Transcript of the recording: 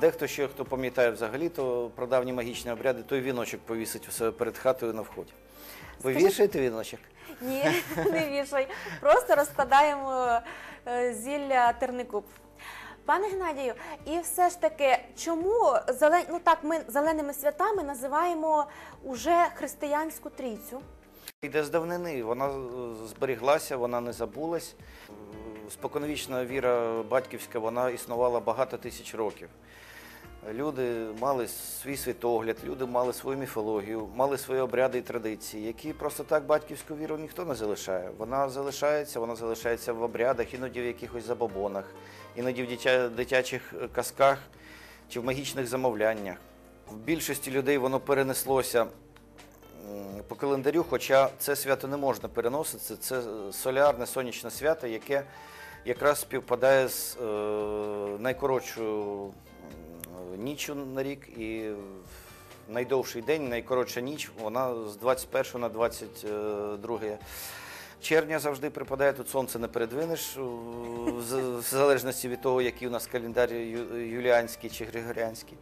Дехто ще, хто пам'ятає взагалі, то про давні магічні обряди, той віночок повісить у себе перед хатою на вході. Ви Скажіть- вішаєте віночок? Ні, не вішай. Просто розкладаємо е, зілля терникуб. Пане Геннадію, і все ж таки, чому зелен... ну так ми зеленими святами називаємо уже християнську трійцю? Йде з давнини, вона е, зберіглася, вона не забулась. Споконвічна віра батьківська, вона існувала багато тисяч років. Люди мали свій світогляд, люди мали свою міфологію, мали свої обряди і традиції, які просто так батьківську віру ніхто не залишає. Вона залишається, вона залишається в обрядах, іноді в якихось забобонах, іноді в дитячих казках чи в магічних замовляннях. В більшості людей воно перенеслося по календарю, хоча це свято не можна переносити. Це е, солярне сонячне свято, яке якраз співпадає з е, найкоротшою м, ніччю на рік і найдовший день, найкоротша ніч, вона з 21 на 22 червня завжди припадає. Тут сонце не передвинеш, в залежності від того, який у нас календар юліанський чи григоріанський.